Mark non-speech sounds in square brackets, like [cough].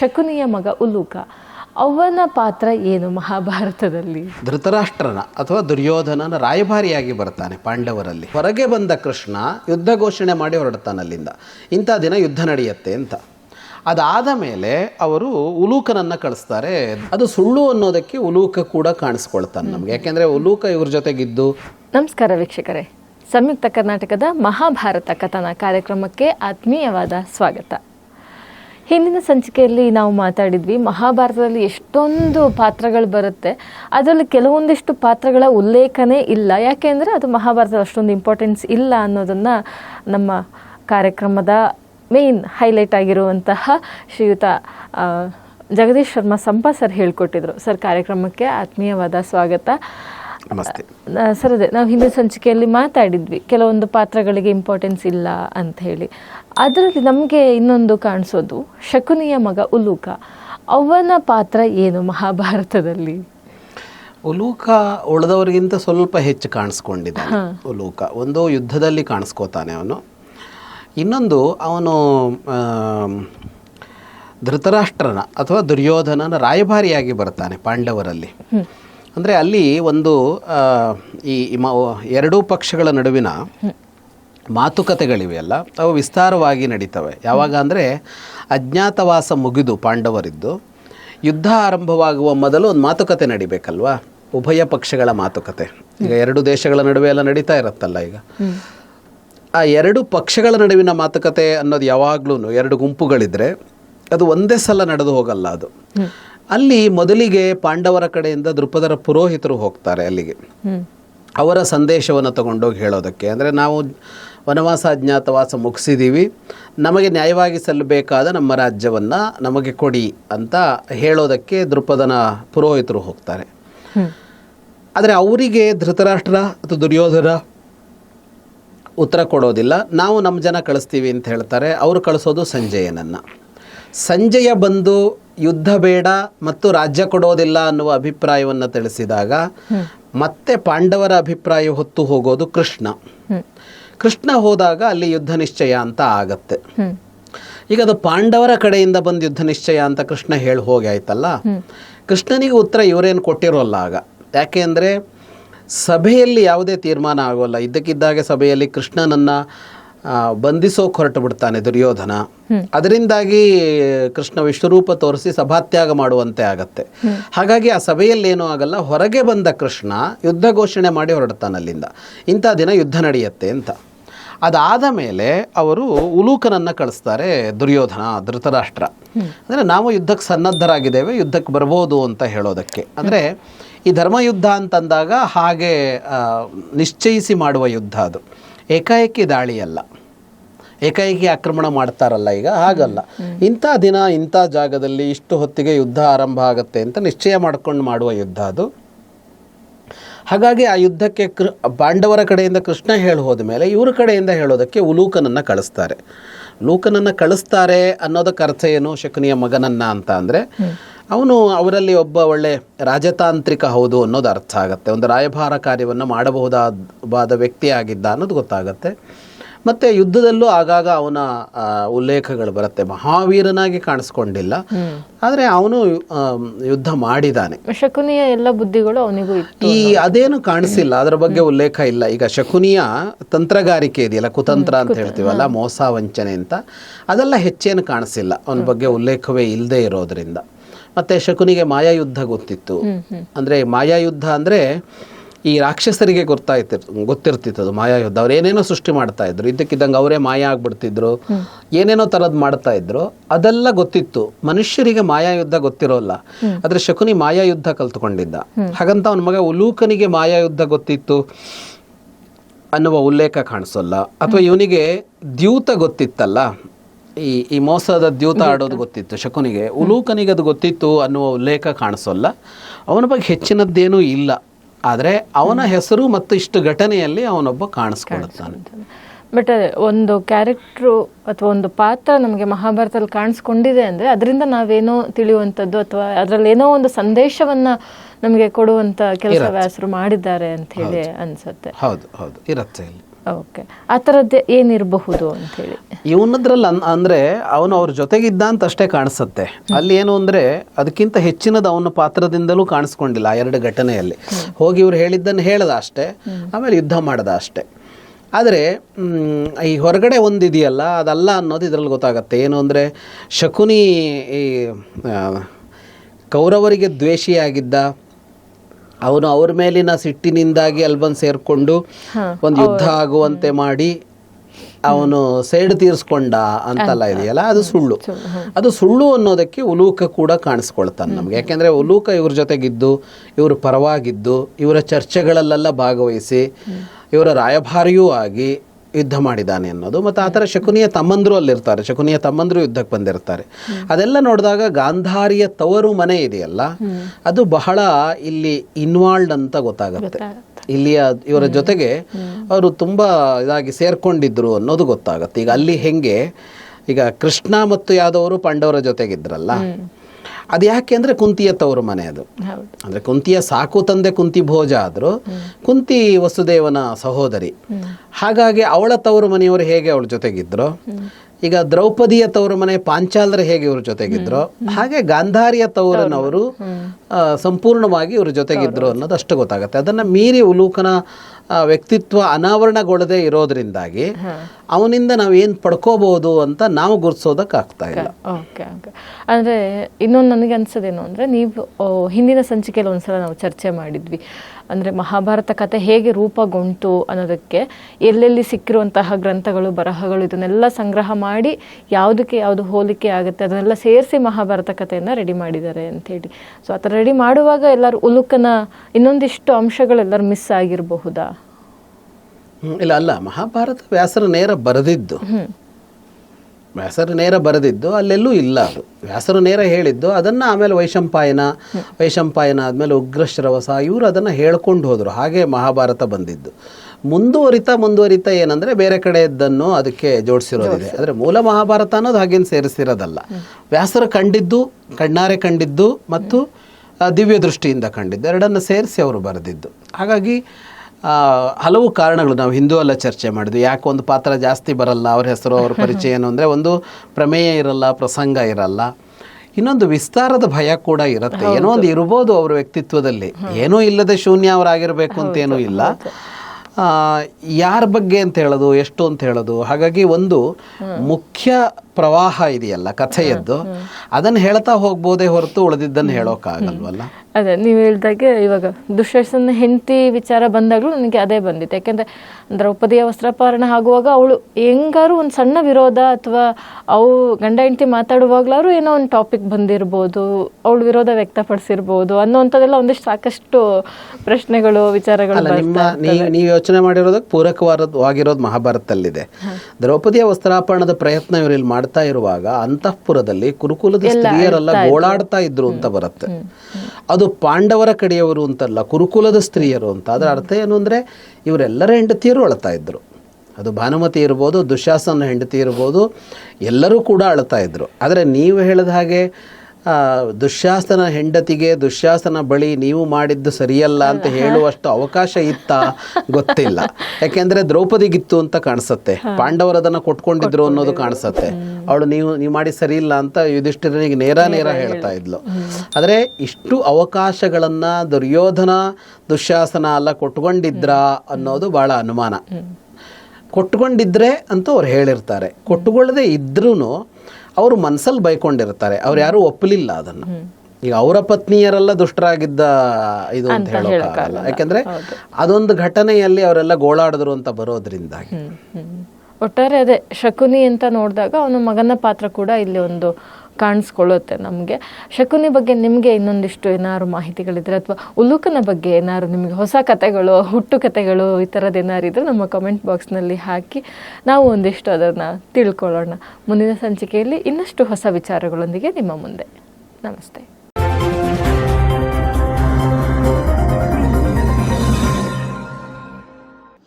ಶಕುನಿಯ ಮಗ ಉಲೂಕ ಅವನ ಪಾತ್ರ ಏನು ಮಹಾಭಾರತದಲ್ಲಿ? ಧೃತರಾಷ್ಟ್ರನ ಅಥವಾ ದುರ್ಯೋಧನನ ರಾಯಭಾರಿಯಾಗಿ ಬರ್ತಾನೆ ಪಾಂಡವರಲ್ಲಿ. ಹೊರಗೆ ಬಂದ ಕೃಷ್ಣ ಯುದ್ಧ ಘೋಷಣೆ ಮಾಡಿ ಹೊರಡ್ತಾನೆ ಅಲ್ಲಿಂದ. ಇಂಥ ದಿನ ಯುದ್ಧ ನಡೆಯುತ್ತೆ ಅಂತ. ಅದಾದ ಮೇಲೆ ಅವರು ಉಲೂಕನನ್ನು ಕಳಿಸ್ತಾರೆ. ಅದು ಸುಳ್ಳು ಅನ್ನೋದಕ್ಕೆ ಉಲೂಕ ಕೂಡ ಕಾಣಿಸ್ಕೊಳ್ತಾನೆ ನಮಗೆ. ಯಾಕೆಂದರೆ ಉಲೂಕ ಇವ್ರ ಜೊತೆಗಿದ್ದು. ನಮಸ್ಕಾರ ವೀಕ್ಷಕರೇ. ಸಂಯುಕ್ತ ಕರ್ನಾಟಕದ ಮಹಾಭಾರತ ಕಥನ ಕಾರ್ಯಕ್ರಮಕ್ಕೆ ಆತ್ಮೀಯವಾದ ಸ್ವಾಗತ. ಹಿಂದಿನ ಸಂಚಿಕೆಯಲ್ಲಿ ನಾವು ಮಾತಾಡಿದ್ವಿ, ಮಹಾಭಾರತದಲ್ಲಿ ಎಷ್ಟೊಂದು ಪಾತ್ರಗಳು ಬರುತ್ತೆ. ಅದರಲ್ಲಿ ಕೆಲವೊಂದಿಷ್ಟು ಪಾತ್ರಗಳ ಉಲ್ಲೇಖನೇ ಇಲ್ಲ. ಯಾಕೆಂದರೆ ಅದು ಮಹಾಭಾರತದ ಅಷ್ಟೊಂದು ಇಂಪಾರ್ಟೆನ್ಸ್ ಇಲ್ಲ ಅನ್ನೋದನ್ನು ನಮ್ಮ ಕಾರ್ಯಕ್ರಮದ ಮೇನ್ ಹೈಲೈಟ್ ಆಗಿರುವಂತಹ ಶ್ರೀಯುತ ಜಗದೀಶ್ ಶರ್ಮಾ ಸಂಪಾ ಸರ್ ಹೇಳ್ಕೊಟ್ಟಿದ್ರು. ಸರ್ ಕಾರ್ಯಕ್ರಮಕ್ಕೆ ಆತ್ಮೀಯವಾದ ಸ್ವಾಗತ. ನಮಸ್ತೆ. ಸರ್ ಅದೇ ನಾವು ಹಿಂದಿನ ಸಂಚಿಕೆಯಲ್ಲಿ ಮಾತಾಡಿದ್ವಿ ಕೆಲವೊಂದು ಪಾತ್ರಗಳಿಗೆ ಇಂಪಾರ್ಟೆನ್ಸ್ ಇಲ್ಲ ಅಂತ ಹೇಳಿ. ಅದರಲ್ಲಿ ನಮಗೆ ಇನ್ನೊಂದು ಕಾಣಿಸೋದು ಶಕುನಿಯ ಮಗ ಉಲೂಕ ಅವನ ಪಾತ್ರ ಏನು ಮಹಾಭಾರತದಲ್ಲಿ? ಉಲೂಕ ಉಳಿದವರಿಗಿಂತ ಸ್ವಲ್ಪ ಹೆಚ್ಚು ಕಾಣಿಸ್ಕೊಂಡಿದ್ದ ಉಲೂಕ. ಒಂದು ಯುದ್ಧದಲ್ಲಿ ಕಾಣಿಸ್ಕೋತಾನೆ ಅವನು. ಇನ್ನೊಂದು ಅವನು ಧೃತರಾಷ್ಟ್ರನ ಅಥವಾ ದುರ್ಯೋಧನನ ರಾಯಭಾರಿಯಾಗಿ ಬರ್ತಾನೆ ಪಾಂಡವರಲ್ಲಿ. ಅಂದರೆ ಅಲ್ಲಿ ಒಂದು ಈ ಎರಡೂ ಪಕ್ಷಗಳ ನಡುವಿನ ಮಾತುಕತೆಗಳಿವೆಯಲ್ಲ. ಅವು ವಿಸ್ತಾರವಾಗಿ ನಡೀತವೆ. ಯಾವಾಗ ಅಂದರೆ ಅಜ್ಞಾತವಾಸ ಮುಗಿದು ಪಾಂಡವರಿದ್ದು, ಯುದ್ಧ ಆರಂಭವಾಗುವ ಮೊದಲು ಒಂದು ಮಾತುಕತೆ ನಡಿಬೇಕಲ್ವಾ? ಉಭಯ ಪಕ್ಷಗಳ ಮಾತುಕತೆ. ಈಗ ಎರಡು ದೇಶಗಳ ನಡುವೆ ಎಲ್ಲ ನಡೀತಾ ಇರುತ್ತಲ್ಲ ಈಗ. ಆ ಎರಡು ಪಕ್ಷಗಳ ನಡುವಿನ ಮಾತುಕತೆ ಅನ್ನೋದು ಯಾವಾಗ್ಲೂ ಎರಡು ಗುಂಪುಗಳಿದ್ರೆ ಅದು ಒಂದೇ ಸಲ ನಡೆದು ಹೋಗಲ್ಲ ಅದು. ಅಲ್ಲಿ ಮೊದಲಿಗೆ ಪಾಂಡವರ ಕಡೆಯಿಂದ ದೃಪದರ ಪುರೋಹಿತರು ಹೋಗ್ತಾರೆ ಅಲ್ಲಿಗೆ. ಅವರ ಸಂದೇಶವನ್ನು ತಗೊಂಡೋಗಿ ಹೇಳೋದಕ್ಕೆ. ಅಂದರೆ ನಾವು ವನವಾಸ ಅಜ್ಞಾತವಾಸ ಮುಗಿಸಿದ್ದೀವಿ ನಮಗೆ ನ್ಯಾಯವಾಗಿ ಸಲ್ಲಬೇಕಾದ ನಮ್ಮ ರಾಜ್ಯವನ್ನು ನಮಗೆ ಕೊಡಿ ಅಂತ ಹೇಳೋದಕ್ಕೆ ದೃಪದನ ಪುರೋಹಿತರು ಹೋಗ್ತಾರೆ. ಆದರೆ ಅವರಿಗೆ ಧೃತರಾಷ್ಟ್ರ ಅಥವಾ ದುರ್ಯೋಧನ ಉತ್ತರ ಕೊಡೋದಿಲ್ಲ. ನಾವು ನಮ್ಮ ಜನ ಕಳಿಸ್ತೀವಿ ಅಂತ ಹೇಳ್ತಾರೆ. ಅವರು ಕಳಿಸೋದು ಸಂಜಯನನ್ನು. ಸಂಜಯ ಬಂದು ಯುದ್ಧ ಬೇಡ ಮತ್ತು ರಾಜ್ಯ ಕೊಡೋದಿಲ್ಲ ಅನ್ನುವ ಅಭಿಪ್ರಾಯವನ್ನು ತಿಳಿಸಿದಾಗ ಮತ್ತೆ ಪಾಂಡವರ ಅಭಿಪ್ರಾಯ ಹೊತ್ತು ಹೋಗೋದು ಕೃಷ್ಣ. ಕೃಷ್ಣ ಹೋದಾಗ ಅಲ್ಲಿ ಯುದ್ಧ ನಿಶ್ಚಯ ಅಂತ ಆಗತ್ತೆ. ಈಗ ಅದು ಪಾಂಡವರ ಕಡೆಯಿಂದ ಬಂದು ಯುದ್ಧ ನಿಶ್ಚಯ ಅಂತ ಕೃಷ್ಣ ಹೇಳಿ ಹೋಗಿ ಆಯ್ತಲ್ಲ ಕೃಷ್ಣನಿಗೆ ಉತ್ತರ ಇವರೇನು ಕೊಟ್ಟಿರೋಲ್ಲ ಆಗ. ಯಾಕೆ ಅಂದರೆ ಸಭೆಯಲ್ಲಿ ಯಾವುದೇ ತೀರ್ಮಾನ ಆಗೋಲ್ಲ. ಇದ್ದಕ್ಕಿದ್ದಾಗೆ ಸಭೆಯಲ್ಲಿ ಕೃಷ್ಣನನ್ನು ಬಂಧಿಸೋಕೆ ಹೊರಟು ಬಿಡ್ತಾನೆ ದುರ್ಯೋಧನ. ಅದರಿಂದಾಗಿ ಕೃಷ್ಣ ವಿಶ್ವರೂಪ ತೋರಿಸಿ ಸಭಾತ್ಯಾಗ ಮಾಡುವಂತೆ ಆಗತ್ತೆ. ಹಾಗಾಗಿ ಆ ಸಭೆಯಲ್ಲಿ ಏನೂ ಆಗಲ್ಲ ಹೊರಗೆ ಬಂದ ಕೃಷ್ಣ ಯುದ್ಧ ಘೋಷಣೆ ಮಾಡಿ ಹೊರಡ್ತಾನೆ ಅಲ್ಲಿಂದ. ಇಂಥ ದಿನ ಯುದ್ಧ ನಡೆಯುತ್ತೆ ಅಂತ. ಅದಾದ ಮೇಲೆ ಅವರು ಉಲೂಕನನ್ನು ಕಳಿಸ್ತಾರೆ ದುರ್ಯೋಧನ ಧೃತರಾಷ್ಟ್ರ. ಅಂದರೆ ನಾವು ಯುದ್ಧಕ್ಕೆ ಸನ್ನದ್ಧರಾಗಿದ್ದೇವೆ ಯುದ್ಧಕ್ಕೆ ಬರ್ಬೋದು ಅಂತ ಹೇಳೋದಕ್ಕೆ. ಅಂದರೆ ಈ ಧರ್ಮಯುದ್ಧ ಅಂತಂದಾಗ ಹಾಗೆ ನಿಶ್ಚಯಿಸಿ ಮಾಡುವ ಯುದ್ಧ ಅದು. ಏಕಾಏಕಿ ದಾಳಿಯಲ್ಲ. ಏಕಾಏಕಿ ಆಕ್ರಮಣ ಮಾಡ್ತಾರಲ್ಲ ಈಗ, ಹಾಗಲ್ಲ. ಇಂಥ ದಿನ, ಇಂಥ ಜಾಗದಲ್ಲಿ ಇಷ್ಟು ಹೊತ್ತಿಗೆ ಯುದ್ಧ ಆರಂಭ ಆಗುತ್ತೆ ಅಂತ ನಿಶ್ಚಯ ಮಾಡ್ಕೊಂಡು ಮಾಡುವ ಯುದ್ಧ ಅದು. ಹಾಗಾಗಿ ಆ ಯುದ್ಧಕ್ಕೆ ಕೃ, ಪಾಂಡವರ ಕಡೆಯಿಂದ ಕೃಷ್ಣ ಹೇಳಿ ಹೋದ ಮೇಲೆ ಇವ್ರ ಕಡೆಯಿಂದ ಹೇಳೋದಕ್ಕೆ ಉಲೂಕನನ್ನು ಕಳಿಸ್ತಾರೆ. ಲೂಕನನ್ನು ಕಳಿಸ್ತಾರೆ ಅನ್ನೋದಕ್ಕೆ ಅರ್ಥ ಏನು ಶಕುನಿಯ ಮಗನನ್ನು ಅಂತ ಅಂದರೆ ಅವನು ಅವರಲ್ಲಿ ಒಬ್ಬ ಒಳ್ಳೆ ರಾಜತಾಂತ್ರಿಕ ಹೌದು ಅನ್ನೋದು ಅರ್ಥ ಆಗುತ್ತೆ. ಒಂದು ರಾಯಭಾರ ಕಾರ್ಯವನ್ನು ಮಾಡಬಹುದಾದ ವ್ಯಕ್ತಿ ಆಗಿದ್ದ ಅನ್ನೋದು ಗೊತ್ತಾಗುತ್ತೆ. ಮತ್ತು ಯುದ್ಧದಲ್ಲೂ ಆಗಾಗ ಅವನ ಉಲ್ಲೇಖಗಳು ಬರುತ್ತೆ. ಮಹಾವೀರನಾಗಿ ಕಾಣಿಸ್ಕೊಂಡಿಲ್ಲ. ಆದರೆ ಅವನು ಯುದ್ಧ ಮಾಡಿದಾನೆ. ಶಕುನಿಯ ಎಲ್ಲ ಬುದ್ಧಿಗಳು ಅವನಿಗೂ ಈ ಅದೇನು ಕಾಣಿಸಿಲ್ಲ. ಅದರ ಬಗ್ಗೆ ಉಲ್ಲೇಖ ಇಲ್ಲ. ಈಗ ಶಕುನಿಯ ತಂತ್ರಗಾರಿಕೆ ಇದೆಯಲ್ಲ ಕುತಂತ್ರ ಅಂತ ಹೇಳ್ತೀವಲ್ಲ ಮೋಸ ವಂಚನೆ ಅಂತ. ಅದೆಲ್ಲ ಹೆಚ್ಚೇನು ಕಾಣಿಸಿಲ್ಲ. ಅವನ ಬಗ್ಗೆ ಉಲ್ಲೇಖವೇ ಇಲ್ಲದೆ ಇರೋದ್ರಿಂದ. ಮತ್ತೆ ಶಕುನಿಗೆ ಮಾಯಾಯುದ್ಧ ಗೊತ್ತಿತ್ತು. ಅಂದ್ರೆ ಮಾಯಾಯುದ್ಧ ಅಂದ್ರೆ ಈ ರಾಕ್ಷಸರಿಗೆ ಗೊತ್ತಾಯ್ತಿರ್ ಗೊತ್ತಿರ್ತಿತ್ತು ಅದು ಮಾಯಾಯುದ್ಧ. ಅವ್ರು ಏನೇನೋ ಸೃಷ್ಟಿ ಮಾಡ್ತಾ ಇದ್ರು. ಇದ್ದಕ್ಕಿದ್ದಂಗೆ ಅವರೇ ಮಾಯ ಆಗ್ಬಿಡ್ತಿದ್ರು. ಏನೇನೋ ತರದ್ ಮಾಡ್ತಾ ಇದ್ರು. ಅದೆಲ್ಲ ಗೊತ್ತಿತ್ತು. ಮನುಷ್ಯರಿಗೆ ಮಾಯಾಯುದ್ಧ ಗೊತ್ತಿರೋಲ್ಲ. ಆದ್ರೆ ಶಕುನಿ ಮಾಯಾಯುದ್ಧ ಕಲ್ತ್ಕೊಂಡಿದ್ದ. ಹಾಗಂತ ಅವನ ಮಗ ಉಲೂಕನಿಗೆ ಮಾಯಾಯುದ್ಧ ಗೊತ್ತಿತ್ತು ಅನ್ನುವ ಉಲ್ಲೇಖ ಕಾಣಿಸೋಲ್ಲ. ಅಥವಾ ಇವನಿಗೆ ದ್ಯೂತ ಗೊತ್ತಿತ್ತಲ್ಲ. ಈ ಈ ಮೋಸದ ದ್ಯೂತ ಆಡೋದು ಗೊತ್ತಿತ್ತು ಶಕುನಿಗೆ. ಉಲೂಕನಿಗೆ ಅದು ಗೊತ್ತಿತ್ತು ಅನ್ನುವ ಉಲ್ಲೇಖ ಕಾಣಿಸೋಲ್ಲ. ಅವನ ಬಗ್ಗೆ ಹೆಚ್ಚಿನದ್ದೇನೂ ಇಲ್ಲ. ಆದರೆ ಅವನ ಹೆಸರು ಮತ್ತು ಇಷ್ಟು ಘಟನೆಯಲ್ಲಿ ಅವನೊಬ್ಬ ಕಾಣಿಸ್ಕೊಳ್ತಾನೆ ಬಟ್ ಒಂದು ಕ್ಯಾರೆಕ್ಟ್ರು ಅಥವಾ ಒಂದು ಪಾತ್ರ ನಮಗೆ ಮಹಾಭಾರತದಲ್ಲಿ ಕಾಣಿಸ್ಕೊಂಡಿದೆ ಅಂದರೆ ಅದರಿಂದ ನಾವೇನೋ ತಿಳಿಯುವಂಥದ್ದು ಅಥವಾ ಅದರಲ್ಲಿ ಏನೋ ಒಂದು ಸಂದೇಶವನ್ನ ನಮಗೆ ಕೊಡುವಂತ ಕೆಲಸ ವ್ಯಾಸರು ಮಾಡಿದ್ದಾರೆ ಅಂತ ಹೇಳಿ ಅನಿಸುತ್ತೆ. ಹೌದು ಹೌದು. ಇರುತ್ತೆ ಇಲ್ಲಿ. ಓಕೆ ಆ ಥರದ್ದು ಏನಿರಬಹುದು ಅಂತೇಳಿ ಇವನದ್ರಲ್ಲಿ ಅನ್ ಅಂದರೆ ಅವನು ಅವ್ರ ಜೊತೆಗಿದ್ದ ಅಂತ ಅಷ್ಟೇ ಕಾಣಿಸುತ್ತೆ. ಅಲ್ಲಿ ಏನು ಅಂದರೆ ಅದಕ್ಕಿಂತ ಹೆಚ್ಚಿನದು ಅವನ ಪಾತ್ರದಿಂದಲೂ ಕಾಣಿಸ್ಕೊಂಡಿಲ್ಲ ಆ ಎರಡು ಘಟನೆಯಲ್ಲಿ. ಹೋಗಿ ಇವ್ರು ಹೇಳಿದ್ದನ್ನು ಹೇಳ್ದ ಅಷ್ಟೇ ಆಮೇಲೆ ಯುದ್ಧ ಮಾಡ್ದ ಅಷ್ಟೇ. ಆದರೆ ಈ ಹೊರಗಡೆ ಒಂದಿದೆಯಲ್ಲ ಅದಲ್ಲ ಅನ್ನೋದು ಇದರಲ್ಲಿ ಗೊತ್ತಾಗತ್ತೆ. ಏನು ಅಂದರೆ ಶಕುನಿ ಈ ಕೌರವರಿಗೆ ದ್ವೇಷಿಯಾಗಿದ್ದ ಅವನು ಅವ್ರ ಮೇಲಿನ ಸಿಟ್ಟಿನಿಂದಾಗಿ ಅಲ್ಲಿ ಬಂದು ಸೇರ್ಕೊಂಡು ಒಂದು ಯುದ್ಧ ಆಗುವಂತೆ ಮಾಡಿ ಅವನು ಸೇಡು ತೀರಿಸ್ಕೊಂಡ ಅಂತೆಲ್ಲ ಇದೆಯಲ್ಲ? ಅದು ಸುಳ್ಳು. ಅದು ಸುಳ್ಳು ಅನ್ನೋದಕ್ಕೆ ಉಲೂಕ ಕೂಡ ಕಾಣಿಸ್ಕೊಳ್ತಾನೆ ನಮ್ಗೆ. ಯಾಕೆಂದ್ರೆ ಉಲೂಕ ಇವ್ರ ಜೊತೆಗಿದ್ದು ಇವ್ರ ಪರವಾಗಿದ್ದು ಇವರ ಚರ್ಚೆಗಳಲ್ಲೆಲ್ಲ ಭಾಗವಹಿಸಿ ಇವರ ರಾಯಭಾರಿಯೂ ಆಗಿ ಯುದ್ಧ ಮಾಡಿದ್ದಾನೆ ಅನ್ನೋದು. ಮತ್ತು ಆ ಥರ ಶಕುನಿಯ ತಮ್ಮಂದರು ಅಲ್ಲಿರ್ತಾರೆ. ಶಕುನಿಯ ತಮ್ಮಂದರು ಯುದ್ಧಕ್ಕೆ ಬಂದಿರ್ತಾರೆ. ಅದೆಲ್ಲ ನೋಡಿದಾಗ ಗಾಂಧಾರಿಯ ತವರು ಮನೆ ಇದೆಯಲ್ಲ? ಅದು ಬಹಳ ಇಲ್ಲಿ ಇನ್ವಾಲ್ಡ್ ಅಂತ ಗೊತ್ತಾಗುತ್ತೆ. ಇಲ್ಲಿಯ ಇವರ ಜೊತೆಗೆ ಅವರು ತುಂಬ ಇದಾಗಿ ಸೇರ್ಕೊಂಡಿದ್ರು ಅನ್ನೋದು ಗೊತ್ತಾಗುತ್ತೆ. ಈಗ ಅಲ್ಲಿ ಹೆಂಗೆ? ಈಗ ಕೃಷ್ಣ ಮತ್ತು ಯಾದವರು ಪಾಂಡವರ ಜೊತೆಗಿದ್ರಲ್ಲ? ಅದು ಯಾಕೆ ಅಂದರೆ ಕುಂತಿಯ ತವರು ಮನೆ ಅದು. ಅಂದರೆ ಕುಂತಿಯ ಸಾಕು ತಂದೆ ಕುಂತಿ ಭೋಜ ಆದರೂ ಕುಂತಿ ವಸುದೇವನ ಸಹೋದರಿ. ಹಾಗಾಗಿ ಅವಳ ತವರು ಮನೆಯವರು ಹೇಗೆ ಅವಳ ಜೊತೆಗಿದ್ರು? ಈಗ ದ್ರೌಪದಿಯ ತವರು ಮನೆ ಪಾಂಚಾಲರ ಹೇಗೆ ಇವ್ರ ಜೊತೆಗಿದ್ರು? ಹಾಗೆ ಗಾಂಧಾರಿಯ ತವರನವರು ಸಂಪೂರ್ಣವಾಗಿ ಇವ್ರ ಜೊತೆಗಿದ್ರು ಅನ್ನೋದು ಅಷ್ಟು ಗೊತ್ತಾಗುತ್ತೆ. ಅದನ್ನು ಮೀರಿ ಉಲೂಕನ ವ್ಯಕ್ತಿತ್ವ ಅನಾವರಣಗೊಳ್ಳದೆ ಇರೋದ್ರಿಂದಾಗಿ ಅವನಿಂದ ನಾವು ಏನು ಪಡ್ಕೋಬಹುದು ಅಂತ ನಾವು ಗುರ್ತಿಸೋದಕ್ಕಾಗ್ತಾ ಇಲ್ಲ. ಓಕೆ ಓಕೆ ಅಂದರೆ ಇನ್ನೊಂದು ನನಗೆ ಅನ್ಸೋದೇನು ಅಂದರೆ ನೀವು ಹಿಂದಿನ ಸಂಚಿಕೆಯಲ್ಲಿ ಒಂದ್ಸಲ ನಾವು ಚರ್ಚೆ ಮಾಡಿದ್ವಿ. ಅಂದರೆ ಮಹಾಭಾರತ ಕಥೆ ಹೇಗೆ ರೂಪಗೊಂಡು ಅನ್ನೋದಕ್ಕೆ ಎಲ್ಲೆಲ್ಲಿ ಸಿಕ್ಕಿರುವಂತಹ ಗ್ರಂಥಗಳು ಬರಹಗಳು ಇದನ್ನೆಲ್ಲ ಸಂಗ್ರಹ ಮಾಡಿ ಯಾವುದಕ್ಕೆ ಯಾವುದು ಹೋಲಿಕೆ ಆಗುತ್ತೆ ಅದನ್ನೆಲ್ಲ ಸೇರಿಸಿ ಮಹಾಭಾರತ ಕಥೆಯನ್ನು ರೆಡಿ ಮಾಡಿದ್ದಾರೆ ಅಂತೇಳಿ ಸೊ ಆ ಥರ ರೆಡಿ ಮಾಡುವಾಗ ಎಲ್ಲರೂ ಉಲುಕನ ಇನ್ನೊಂದಿಷ್ಟು ಅಂಶಗಳೆಲ್ಲರೂ ಮಿಸ್ ಆಗಿರಬಹುದಾ? ಇಲ್ಲ ಅಲ್ಲ ಮಹಾಭಾರತ ವ್ಯಾಸರ ನೇರ ಬರೆದಿದ್ದು. ವ್ಯಾಸರ ನೇರ ಬರೆದಿದ್ದು ಅಲ್ಲೆಲ್ಲೂ ಇಲ್ಲ ಅದು. ವ್ಯಾಸರ ನೇರ ಹೇಳಿದ್ದು ಅದನ್ನು ಆಮೇಲೆ ವೈಶಂಪಾಯನ ವೈಶಂಪಾಯನ ಆದಮೇಲೆ ಉಗ್ರಶ್ರವಸ ಇವರು ಅದನ್ನು ಹೇಳ್ಕೊಂಡು ಹೋದರು. ಹಾಗೆ ಮಹಾಭಾರತ ಬಂದಿದ್ದು. ಮುಂದುವರಿತಾ ಮುಂದುವರಿತಾ ಏನಂದರೆ ಬೇರೆ ಕಡೆಯದ್ದನ್ನು ಅದಕ್ಕೆ ಜೋಡಿಸಿರೋದಿದೆ. ಆದರೆ ಮೂಲ ಮಹಾಭಾರತ ಅನ್ನೋದು ಹಾಗೇನು ಸೇರಿಸಿರೋದಲ್ಲ. ವ್ಯಾಸರ ಕಂಡಿದ್ದು ಕಣ್ಣಾರೆ ಕಂಡಿದ್ದು ಮತ್ತು ದಿವ್ಯ ದೃಷ್ಟಿಯಿಂದ ಕಂಡಿದ್ದು. ಎರಡನ್ನು ಸೇರಿಸಿ ಅವರು ಬರೆದಿದ್ದು. ಹಾಗಾಗಿ ಹಲವು ಕಾರಣಗಳು ನಾವು ಹಿಂದೂ ಎಲ್ಲ ಚರ್ಚೆ ಮಾಡಿದ್ವಿ. ಯಾಕೆ ಒಂದು ಪಾತ್ರ ಜಾಸ್ತಿ ಬರಲ್ಲ ಅವ್ರ ಹೆಸರು ಅವ್ರ [laughs] ಪರಿಚಯ ಏನು ಅಂದರೆ ಒಂದು ಪ್ರಮೇಯ ಇರಲ್ಲ ಪ್ರಸಂಗ ಇರಲ್ಲ. ಇನ್ನೊಂದು ವಿಸ್ತಾರದ ಭಯ ಕೂಡ ಇರುತ್ತೆ. ಏನೋ ಒಂದು ಇರ್ಬೋದು ಅವ್ರ ವ್ಯಕ್ತಿತ್ವದಲ್ಲಿ. ಏನೂ ಇಲ್ಲದೆ ಶೂನ್ಯ ಅವರಾಗಿರಬೇಕು ಅಂತೇನೂ ಇಲ್ಲ. ಯಾರ ಬಗ್ಗೆ ಅಂತ ಹೇಳೋದು ಎಷ್ಟು ಅಂತ ಹೇಳೋದು ಹಾಗಾಗಿ ಒಂದು ಮುಖ್ಯ ಪ್ರವಾಹ ಇದೆಯಲ್ಲ ಕಥೆಯದ್ದು. ಅದನ್ನು ಹೇಳ್ತಾ ಹೋಗ್ಬೋದೇ ಹೊರತು ಉಳಿದಿದ್ದನ್ನು ಹೇಳೋಕ್ಕಾಗಲ್ವಲ್ಲ? ಅದೇ ನೀವು ಹೇಳ್ದಾಗೆ ಇವಾಗ ದುಶ್ಯಾಸನ ಹೆಂಡತಿ ವಿಚಾರ ಬಂದಾಗಲೂ ನನಗೆ ಅದೇ ಬಂದಿತ್ತು. ಯಾಕೆಂದ್ರೆ ದ್ರೌಪದಿಯ ವಸ್ತ್ರಾಪಹರಣ ಆಗುವಾಗ ಅವಳು ಹೆಂಗಾರು ಒಂದು ಸಣ್ಣ ವಿರೋಧ ಅಥವಾ ಅವು ಗಂಡ ಹೆಂಡತಿ ಮಾತಾಡುವಾಗ್ಲಾರು ಏನೋ ಒಂದು ಟಾಪಿಕ್ ಬಂದಿರ್ಬೋದು ಅವಳು ವಿರೋಧ ವ್ಯಕ್ತಪಡಿಸಿರ್ಬೋದು ಅನ್ನೋಂಥದ್ದೆಲ್ಲ ಒಂದಿಷ್ಟು ಸಾಕಷ್ಟು ಪ್ರಶ್ನೆಗಳು ವಿಚಾರಗಳು ನೀವು ಯೋಚನೆ ಮಾಡಿರೋದಕ್ಕೆ ಪೂರಕವಾದವಾಗಿರೋದು ಮಹಾಭಾರತದಲ್ಲಿದೆ. ದ್ರೌಪದಿಯ ವಸ್ತ್ರಾಪರಣದ ಪ್ರಯತ್ನ ಇವರು ಇಲ್ಲಿ ಮಾಡ್ತಾ ಇರುವಾಗ ಅಂತಃಪುರದಲ್ಲಿ ಕುರುಕುಲದ ಸ್ತ್ರೀಯರೆಲ್ಲ ಗೋಳಾಡ್ತಾ ಇದ್ರು ಅಂತ ಬರುತ್ತೆ. ಅದು ಪಾಂಡವರ ಕಡೆಯವರು ಅಂತಲ್ಲ ಕುರುಕುಲದ ಸ್ತ್ರೀಯರು ಅಂತ. ಅದರ ಅರ್ಥ ಏನು ಅಂದರೆ ಇವರೆಲ್ಲರ ಹೆಂಡತಿಯರು ಅಳ್ತಾ ಇದ್ರು. ಅದು ಭಾನುಮತಿ ಇರ್ಬೋದು ದುಶಾಸನ ಹೆಂಡತಿ ಇರ್ಬೋದು ಎಲ್ಲರೂ ಕೂಡ ಅಳ್ತಾ ಇದ್ರು. ಆದರೆ ನೀವು ಹೇಳಿದ ಹಾಗೆ ದುಶ್ಯಾಸನ ಹೆಂಡತಿಗೆ ದುಶ್ಯಾಸನ ಬಳಿ ನೀವು ಮಾಡಿದ್ದು ಸರಿಯಲ್ಲ ಅಂತ ಹೇಳುವಷ್ಟು ಅವಕಾಶ ಇತ್ತ ಗೊತ್ತಿಲ್ಲ. ಯಾಕೆಂದ್ರೆ ದ್ರೌಪದಿಗಿತ್ತು ಅಂತ ಕಾಣಿಸುತ್ತೆ. ಪಾಂಡವರದನ್ನ ಕೊಟ್ಕೊಂಡಿದ್ರು ಅನ್ನೋದು ಕಾಣಿಸುತ್ತೆ. ಅವಳು ನೀವು ನೀವು ಮಾಡಿ ಸರಿ ಇಲ್ಲ ಅಂತ ಯುಧಿಷ್ಠಿರನಿಗೆ ನೇರ ನೇರ ಹೇಳ್ತಾ ಇದ್ಲು. ಆದರೆ ಇಷ್ಟು ಅವಕಾಶಗಳನ್ನ ದುರ್ಯೋಧನ ದುಶ್ಯಾಸನ ಎಲ್ಲ ಕೊಟ್ಕೊಂಡಿದ್ರ ಅನ್ನೋದು ಬಹಳ ಅನುಮಾನ. ಕೊಟ್ಕೊಂಡಿದ್ರೆ ಅಂತ ಅವ್ರು ಹೇಳಿರ್ತಾರೆ. ಕೊಟ್ಟುಕೊಳ್ಳದೆ ಇದ್ರೂ ಅವರು ಮನಸ್ಸಲ್ಲಿ ಬೈಕೊಂಡಿರ್ತಾರೆ. ಅವ್ರು ಯಾರು ಒಪ್ಪಲಿಲ್ಲ ಅದನ್ನ. ಈಗ ಅವರ ಪತ್ನಿಯರೆಲ್ಲ ದುಷ್ಟರಾಗಿದ್ದ ಇದು ಅಂತ ಹೇಳೋಕ್ಕಾಗಲ್ಲ. ಯಾಕೆಂದ್ರೆ ಅದೊಂದು ಘಟನೆಯಲ್ಲಿ ಅವರೆಲ್ಲ ಗೋಳಾಡಿದ್ರು ಅಂತ ಬರೋದ್ರಿಂದ. ಒಟ್ಟಾರೆ ಅದೇ ಶಕುನಿ ಅಂತ ನೋಡಿದಾಗ ಅವನ ಮಗನ ಪಾತ್ರ ಕೂಡ ಇಲ್ಲಿ ಒಂದು ಕಾಣಿಸ್ಕೊಳ್ಳುತ್ತೆ ನಮಗೆ. ಶಕುನಿ ಬಗ್ಗೆ ನಿಮಗೆ ಇನ್ನೊಂದಿಷ್ಟು ಏನಾದ್ರು ಮಾಹಿತಿಗಳಿದ್ರೆ ಅಥವಾ ಉಲುಕನ ಬಗ್ಗೆ ಏನಾದ್ರು ನಿಮಗೆ ಹೊಸ ಕತೆಗಳು, ಹುಟ್ಟು ಕಥೆಗಳು ಈ ಥರದ್ದು ಏನಾದ್ರು ಇದ್ರೆ ನಮ್ಮ ಕಮೆಂಟ್ ಬಾಕ್ಸ್ನಲ್ಲಿ ಹಾಕಿ ನಾವು ಒಂದಿಷ್ಟು ಅದನ್ನು ತಿಳ್ಕೊಳ್ಳೋಣ. ಮುಂದಿನ ಸಂಚಿಕೆಯಲ್ಲಿ ಇನ್ನಷ್ಟು ಹೊಸ ವಿಚಾರಗಳೊಂದಿಗೆ ನಿಮ್ಮ ಮುಂದೆ. ನಮಸ್ತೆ.